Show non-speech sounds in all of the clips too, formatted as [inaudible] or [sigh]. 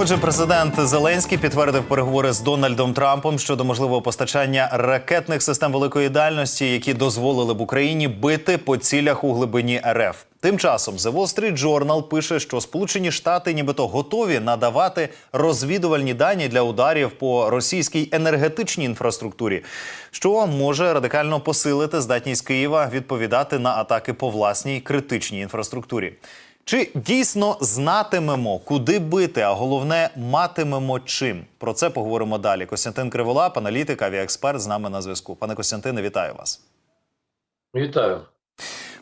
Отже, президент Зеленський підтвердив переговори з Дональдом Трампом щодо можливого постачання ракетних систем великої дальності, які дозволили б Україні бити по цілях у глибині РФ. Тим часом The Wall Street Journal пише, що Сполучені Штати нібито готові надавати розвідувальні дані для ударів по російській енергетичній інфраструктурі, що може радикально посилити здатність Києва відповідати на атаки по власній критичній інфраструктурі. Чи дійсно знатимемо, куди бити, а головне матимемо чим? Про це поговоримо далі. Костянтин Криволап, аналітик, авіаексперт з нами на зв'язку. Пане Костянтине, вітаю вас. Вітаю.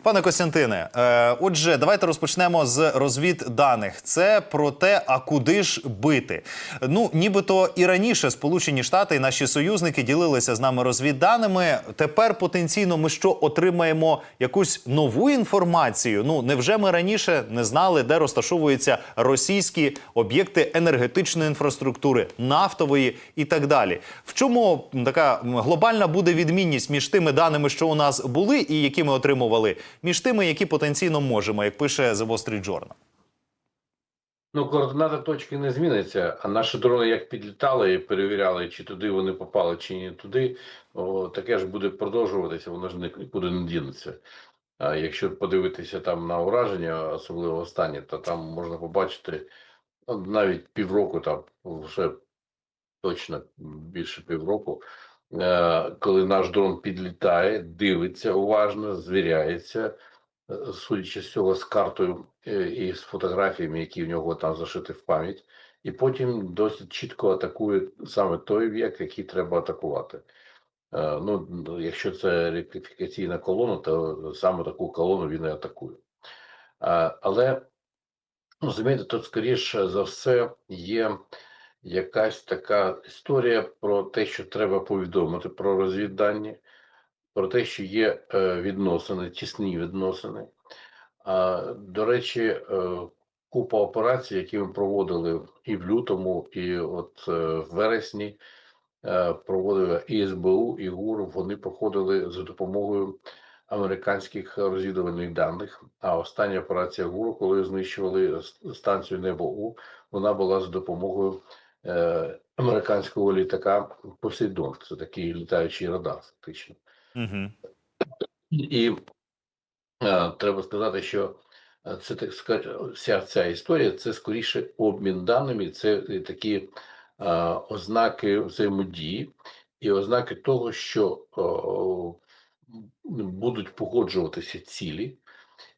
Пане Костянтине, е, отже, давайте розпочнемо з розвідданих. Це про те, а куди ж бити. Ну, нібито і раніше Сполучені Штати і наші союзники ділилися з нами розвідданими. Тепер потенційно ми що отримаємо якусь нову інформацію. Ну, невже ми раніше не знали, де розташовуються російські об'єкти енергетичної інфраструктури, нафтової і так далі? В чому така глобальна буде відмінність між тими даними, що у нас були, і які ми отримували? Між тими, які потенційно можемо, як пише The Wall Street Journal? Ну, координата точки не зміниться, а наші дрони як підлітали і перевіряли, чи туди вони попали, чи не туди, о, таке ж буде продовжуватися, воно ж нікуди не дінеться. А якщо подивитися там на ураження, особливо останнє, то там можна побачити ну, навіть півроку, там вже точно більше півроку, коли наш дрон підлітає, дивиться уважно, звіряється, е, судячи з цього з картою е, і з фотографіями, які в нього там зашиті в пам'ять, і потім досить чітко атакує саме той об'єкт, який треба атакувати. Е, Ну, якщо це ректифікаційна колона, то саме таку колону він і атакує. Е, Але розумієте, тут скоріше за все є якась така історія про те, що треба повідомити про розвіддані, про те, що є е, відносини, тісні відносини. А, До речі, е, купа операцій, які ми проводили і в лютому, і от е, в вересні, проводили і СБУ, і ГУР, вони проходили за допомогою американських розвідувальних даних. А остання операція ГУРу, коли знищували станцію Небо-У, вона була за допомогою американського літака Посейдон. Це такий літаючий радар, фактично. Угу. І е, треба сказати, що е, це так ска- вся ця історія це скоріше обмін даними, це такі е, ознаки взаємодії і ознаки того, що о, будуть погоджуватися цілі,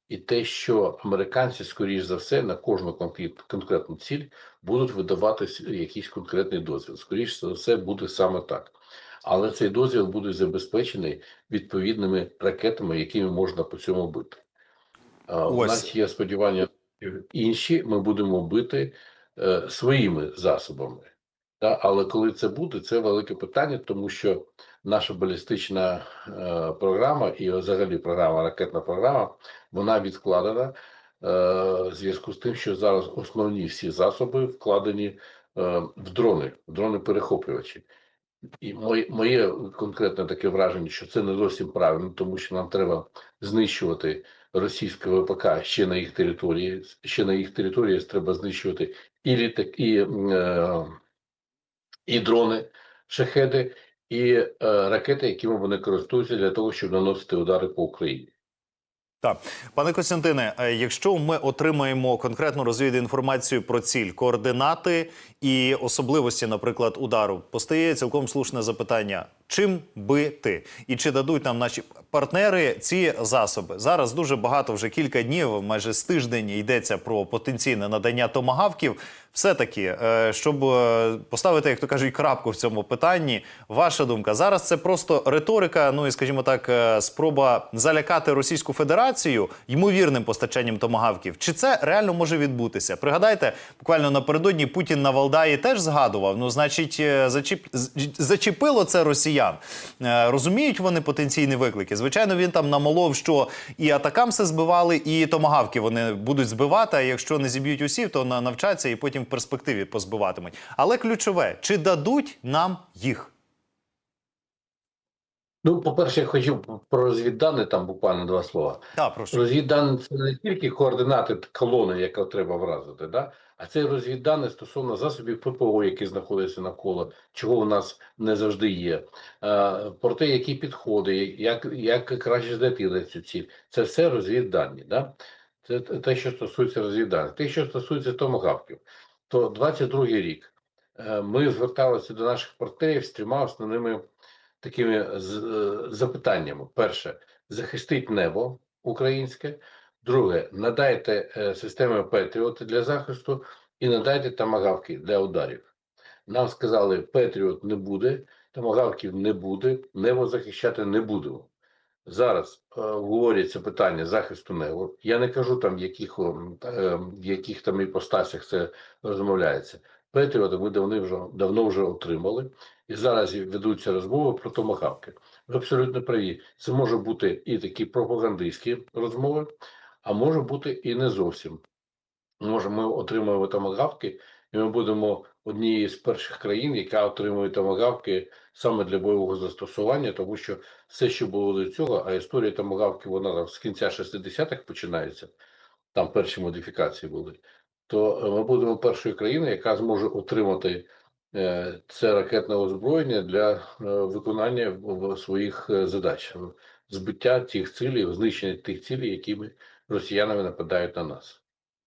і те, що американці, скоріш за все, на кожну конкрет- конкретну ціль будуть видавати якийсь конкретний дозвіл. Скоріше за все, буде саме так. Але цей дозвіл буде забезпечений відповідними ракетами, якими можна по цьому бити. А, У нас є сподівання, інші ми будемо бити е, своїми засобами. Але коли це буде, це велике питання, тому що наша балістична е, програма і взагалі програма, ракетна програма, вона відкладена е, в зв'язку з тим, що зараз основні всі засоби вкладені е, в дрони, в дрони-перехоплювачі. І моє, моє конкретне таке враження, що це не зовсім правильно, тому що нам треба знищувати російське ВПК ще на їх території. Ще на їх території треба знищувати і літак, і, е, і дрони, шахеди, і е, ракети, якими вони користуються для того, щоб наносити удари по Україні. Так, пане Костянтине, е, якщо ми отримаємо конкретну розвідну інформацію про ціль, координати і особливості, наприклад, удару, постає цілком слушне запитання: чим бити? І чи дадуть нам наші партнери ці засоби? Зараз дуже багато, вже кілька днів, майже з тиждень йдеться про потенційне надання томагавків. Все таки, щоб е, поставити, як то кажуть, крапку в цьому питанні, ваша думка зараз це просто риторика. Ну і скажімо так, е, спроба залякати Російську Федерацію ймовірним постачанням томагавків. Чи це реально може відбутися? Пригадайте, буквально напередодні Путін на Валдаї теж згадував. Ну, значить, е, зачіп... зачепило це росіян. Е, Розуміють вони потенційні виклики. Звичайно, він там намолов, що і атакамси збивали, і томагавки вони будуть збивати. А якщо не зіб'ють усіх, то навчаться і потім в перспективі позбиватимуть. Але ключове, чи дадуть нам їх? Ну, по-перше, я хотів про розвіддані, там буквально два слова. Так, прошу. Розвіддані це не тільки координати колони, яку треба вразити, да? а це розвіддані стосовно засобів ППО, які знаходяться навколо, чого у нас не завжди є. Е, про те, які підходи, як, як краще знайти на цю ціль. Це все розвіддані. Да? Це те, що стосується розвідданих. Те, що стосується томогавків, то 22-й рік е, ми зверталися до наших партнерів з трьома основними такими е, запитаннями: перше, захистить небо українське. Друге, надайте е, системи Петріот для захисту і надайте тамагавки для ударів. Нам сказали, Петріот не буде, тамагавків не буде, небо захищати не будемо. Зараз е, говориться питання захисту неба. Я не кажу там, в яких, е, яких там іпостасях це розмовляється. Петріоти ми давно вже, давно вже отримали, і зараз ведуться розмови про томагавки. Ви абсолютно праві. Це може бути і такі пропагандистські розмови, а може бути і не зовсім. Може, ми отримуємо томагавки, і ми будемо однією з перших країн, яка отримує томагавки саме для бойового застосування, тому що все, що було до цього, а історія томагавки, вона з кінця 60-х починається, там перші модифікації були, то ми будемо першою країною, яка зможе отримати е, це ракетне озброєння для е, виконання своїх е, задач, збиття тих цілей, знищення тих цілей, якими росіянами нападають на нас.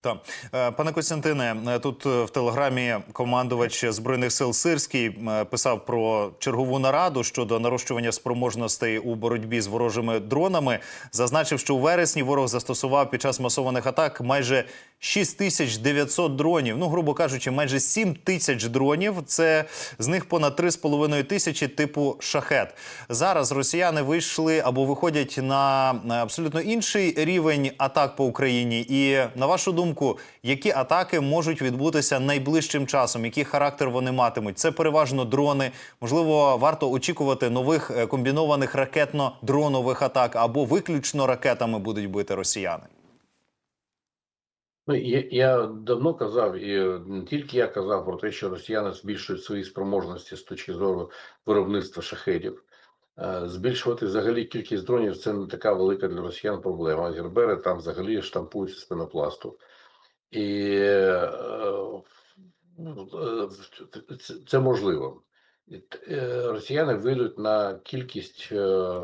Так. Е, Пане Костянтине, тут в телеграмі командувач збройних сил Сирський писав про чергову нараду щодо нарощування спроможностей у боротьбі з ворожими дронами. Зазначив, що у вересні ворог застосував під час масованих атак майже 6900 дронів. Ну, грубо кажучи, майже 7 тисяч дронів. Це з них понад 3,5 тисячі типу шахет. Зараз росіяни вийшли або виходять на на абсолютно інший рівень атак по Україні. І на вашу думку, які атаки можуть відбутися найближчим часом? Який характер вони матимуть? Це переважно дрони. Можливо, варто очікувати нових е, комбінованих ракетно-дронових атак або виключно ракетами будуть бити росіяни. Ну, я, я давно казав, і не тільки я казав про те, що росіяни збільшують свої спроможності з точки зору виробництва шахедів. Е, Збільшувати взагалі кількість дронів це не така велика для росіян проблема. Гербери там взагалі штампуються з пенопласту. І е, е, це, можливо. Е, Росіяни вийдуть на кількість, е,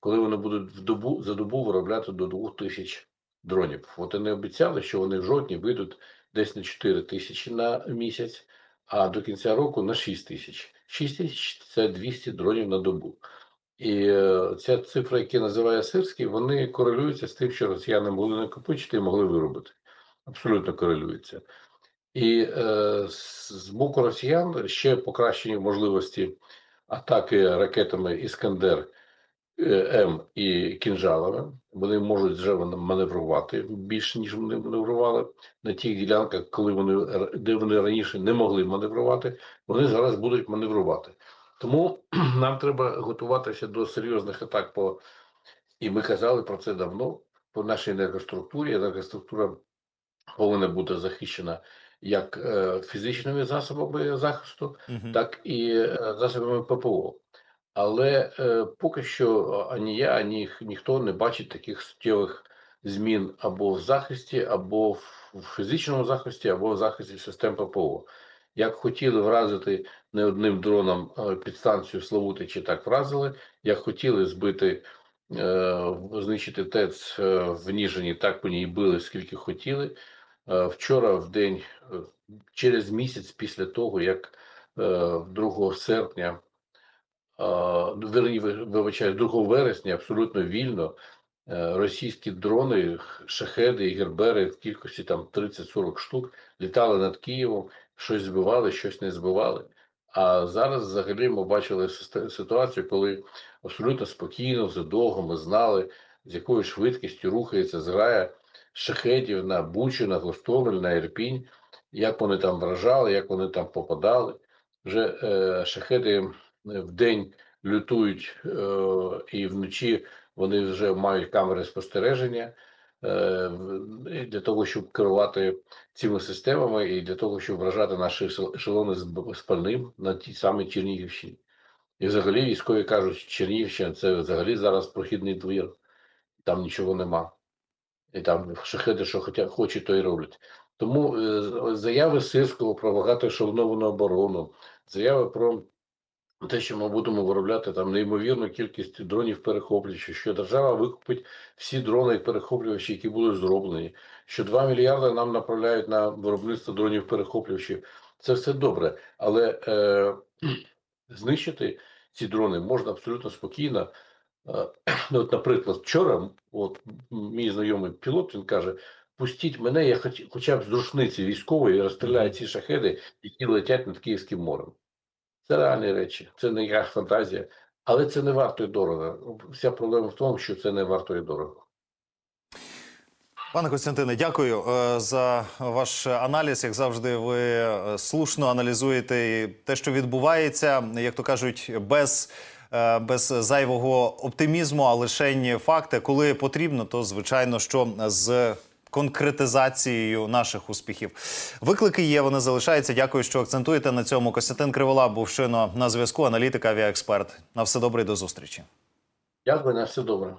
коли вони будуть в добу за добу виробляти до 2000 дронів. От вони обіцяли, що вони в жовтні вийдуть десь на 4 тисячі на місяць, а до кінця року на 6 тисяч. 6 тисяч це 200 дронів на добу. І е, ця цифра, яку називає Сирський, вони корелюються з тим, що росіяни могли накопичити і могли виробити. Абсолютно корелюються. І е, з боку росіян ще покращені можливості атаки ракетами Іскандер М і кінжалами. Вони можуть вже маневрувати більше, ніж вони маневрували на тих ділянках, коли вони де вони раніше не могли маневрувати. Вони зараз будуть маневрувати. Тому [clears throat] нам треба готуватися до серйозних атак по і ми казали про це давно. По нашій енергоструктурі. Енергоструктура повинна бути захищена як е, фізичними засобами захисту, так і е, засобами ППО. Але е, поки що ані я, ані ніхто не бачить таких суттєвих змін або в захисті, або в фізичному захисті, або в захисті систем ППО. Як хотіли вразити не одним дроном е, підстанцію Славутичі, так вразили. Як хотіли збити, е, знищити ТЕЦ е, в Ніжині, так по ній били, скільки хотіли. Е, Вчора, в день, е, через місяць після того, як е, 2 серпня верні, ви- вибачаю, 2 вересня абсолютно вільно е, російські дрони, шахеди і гербери в кількості там 30-40 штук літали над Києвом, щось збивали, щось не збивали. А зараз взагалі ми бачили ситуацію, коли абсолютно спокійно, задовго ми знали, з якою швидкістю рухається зграя шахедів на Бучу, на Гостомель, на Ірпінь, як вони там вражали, як вони там попадали. Вже е, шахеди в день лютують е, і вночі вони вже мають камери спостереження е, для того, щоб керувати цими системами, і для того, щоб вражати наші ешел- ешелони з пальним на тій самій Чернігівщині. І взагалі військові кажуть, що Чернігівщина це взагалі зараз прохідний двір, там нічого нема. І там шахеди, що хотя, хочуть, то й роблять. Тому е, заяви Сирського про багато шановну оборону, заяви про те, що ми будемо виробляти там неймовірну кількість дронів перехоплювачів, що держава викупить всі дрони перехоплювачі, які будуть зроблені, що 2 мільярди нам направляють на виробництво дронів перехоплювачів. Це все добре, але е, [clears throat] знищити ці дрони можна абсолютно спокійно. Е, ну, [clears throat] От, наприклад, вчора, от мій знайомий пілот він каже: пустіть мене, я хоч, хоча б з рушниці військової розстріляю ці шахеди, які летять над Київським морем. Це реальні речі, це не якась фантазія, але це не варто і дорого. Вся проблема в тому, що це не варто і дорого. Пане Костянтине, дякую е, за ваш аналіз. Як завжди, ви е, слушно аналізуєте те, що відбувається, як то кажуть, без. е, Без зайвого оптимізму, а лише факти. Коли потрібно, то звичайно, що з конкретизацією наших успіхів. Виклики є, вони залишаються. Дякую, що акцентуєте на цьому. Костянтин Кривола був щойно на зв'язку, аналітик, авіаексперт. На все добре і до зустрічі. Дякую, на все добре.